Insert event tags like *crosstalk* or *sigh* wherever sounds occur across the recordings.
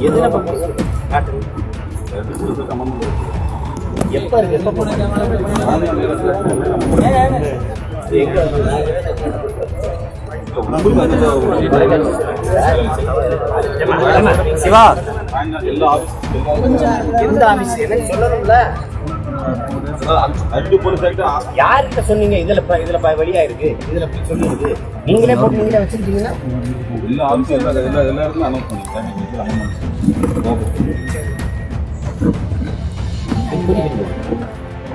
எதுல இருக்கு சிவா எந்த ஆபீஸ் எனக்கு சொல்லணும்ல யார்கிட்ட சொன்னீங்க? இதுல இதுல வழியா இருக்கு. இதுல சொல்லிருக்கு. நீங்களே போட்டு நீங்களே வச்சிருக்கீங்கன்னா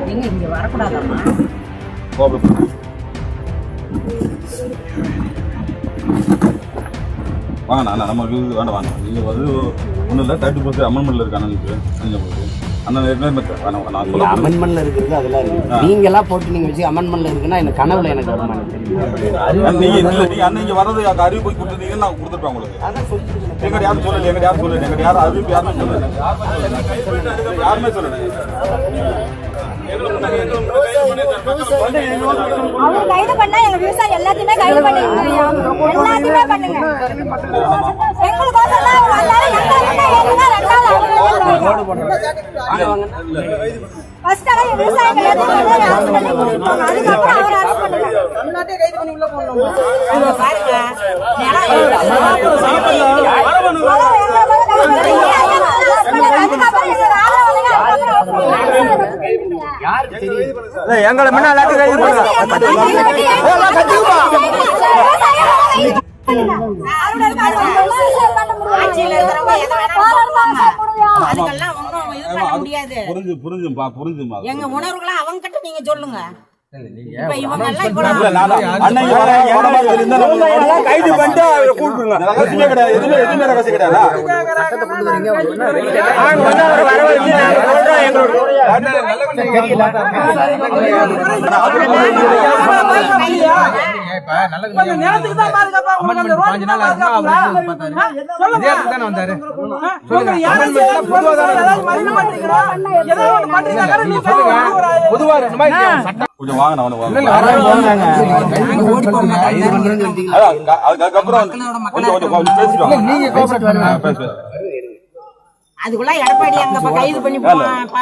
எங்க இங்க வரக்கூடாதாம்மா வாங்க அண்ணா நம்ம வேண்டாம் வாங்க நீங்கள் வந்து ஒன்றும் இல்லை தேர்ட்டி பர்சன்ட் அமெண்ட்மெண்ட்ல இருக்கு அண்ணனுக்கு சொல்ல அமெண்ட்மெண்ட்ல இருக்கிறது அதெல்லாம் இருக்கு நீங்க எல்லாம் போட்டு நீங்க வச்சு அமெண்ட்மெண்ட்ல இருக்குன்னா எனக்கு கனவுல எனக்கு வர நீங்க இல்ல நீங்க அண்ணன் இங்க வர்றது அந்த அறிவிப்பு போய் கொடுத்துட்டீங்கன்னு நான் கொடுத்துருப்பேன் உங்களுக்கு. எங்க யாரும் சொல்லல எங்க யாரும் சொல்லல எங்க யாரும் அறிவிப்பு யாருமே சொல்லல. யாருமே சொல்லல. அவங்க கைது பண்ணா எங்க விவசாயம் எல்லாத்தையுமே கைது பண்ணிருக்கீங்க எல்லாத்தையுமே பண்ணுங்க. எங்களை முன்ன எல்லாத்தையும் கைது பண்ணுங்க அதுக்கெல்லாம் ஒண்ணும் இது பண்ண முடியாது. புரிஞ்சு புரிஞ்சுப்பா புரிஞ்சுமா எங்க உணர்வுகளை அவங்க கிட்ட நீங்க சொல்லுங்க கைது பண்ணிட்டு அவரை கூப்பிடுங்க. ரகசியமே கிடையாது எதுவுமே எதுவுமே ரகசியம் கிடையாதா நேரத்துக்கு தான் பாதுகாப்பா உங்களுக்கு அந்த ரோட்டுக்கு தான் பாதுகாப்புங்களா? சொல்லுங்க. செய்யலாம் சொல்லுங்க. ஏதாவது மறியல் பண்றீங்களா? ஏதாவது ஒண்ணு பண்றீங்களா? நீங்க சொல்லுங்க. பொதுவா மாதிரி சட்டம் கொஞ்சம் வாங்க அதுக்கப்புறம். அதுக்குள்ள எடப்பாடி அங்க கைது பண்ணி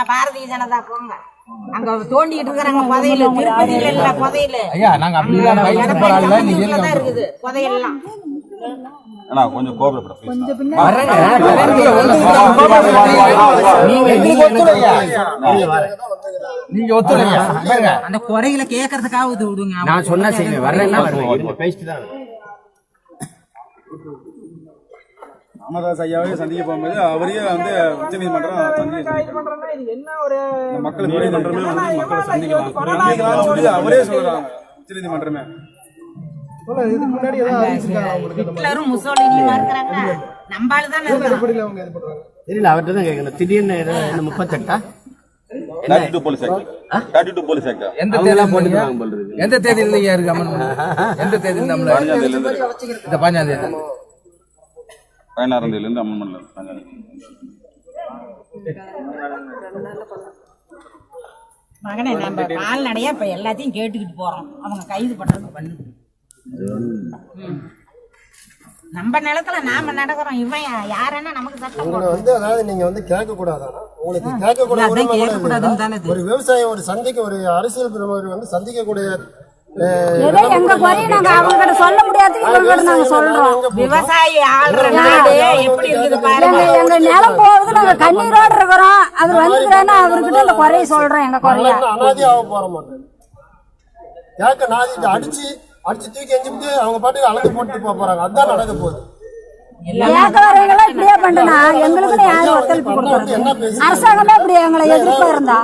பாரதிய ஜனதா போங்க. அங்க தோண்டிட்டு இருக்கிறாங்க புதையல. திருப்பதியில இல்ல புதையல. ஐயா நாங்க அப்படி எல்லாம் கைது எடப்பாடி போறாங்க நீங்க இருக்குது புதையெல்லாம். அண்ணா கொஞ்சம் கோபப்பட ஒத்துழைங்க. அந்த குறைகளை கேட்கறதுக்காக இது விடுங்க. நான் சொன்னா செய்வேன் வர்றேன்னா வருவேன் பேசிட்டு தான் வருவேன். ராமதாஸ் ஐயாவே சந்திக்க போகும்போது அவரையே வந்து சந்திக்க என்ன ஒரு மக்கள் நீதிமன்றமே வந்து மக்களை சந்திக்கலாம். சந்திக்கலாம்னு சொல்லி அவரே சொல்றாங்க தானே இருக்கிறோம். தெரியல அவர்கிட்ட தான் கேட்கணும். திடீர்னு முப்பத்தெட்டா? 32 police act. 32 police act. எந்த தேதியில நீங்க இருக்கு? எந்த பதினஞ்சாம் *laughs* தேதியில இருந்து. இந்த பாஞ்சாம் தேதி. பதினாறாம் தேதியில இருந்து அமெண்ட்மெண்ட்ல இருக்காங்க. மகனே நம்ம கால்நடையா இப்ப எல்லாத்தையும் கேட்டுக்கிட்டு போறோம் அவங்க கைது பண்றது பண்ணு. நம்ம நிலத்துல நாம நடக்கிறோம் இவன் யாருன்னா நமக்கு சட்டம். வந்து அதாவது நீங்க வந்து கேட்க கூடாதானா உங்களுக்கு கேட்க கூட அதான் உரிமை கூட கேட்கக்கூடாதுன்னு இல்லையா? தானே இது. ஒரு விவசாயம் ஒரு சந்திக்க ஒரு அரசியல் பிரமுகர் வந்து சந்திக்கக்கூடிய எங்க குறைய நாங்க அவங்க கிட்ட சொல்ல முடியாது நாங்க சொல்றோம். விவசாயி ஆள்ற நாடு எப்படி இருக்குது எங்க பாருங்க. எங்க நிலம் போகுது நாங்க கண்ணீரோடு இருக்கிறோம். அது வந்துக்கிறேன்னா அவர்கிட்ட இந்த குறைய சொல்றோம் எங்க குறைய. நாங்க அனாதியாக போற மாட்டோம் கேட்க நாதி அடிச்சு அடிச்சு தூக்கி எஞ்சிட்டு அவங்க பாட்டுக்கு அளந்து போட்டு போக போறாங்க. அதான் நடக்க போகுது. கேட்க வரவங்களாம் இப்படியே பண்ணுனா எங்களுக்குன்னு யாரும் ஒத்துழைப்பு கொடுக்கறது அரசாங்கமே இப்படி எங்களை எதிர்ப்பா இருந்தா?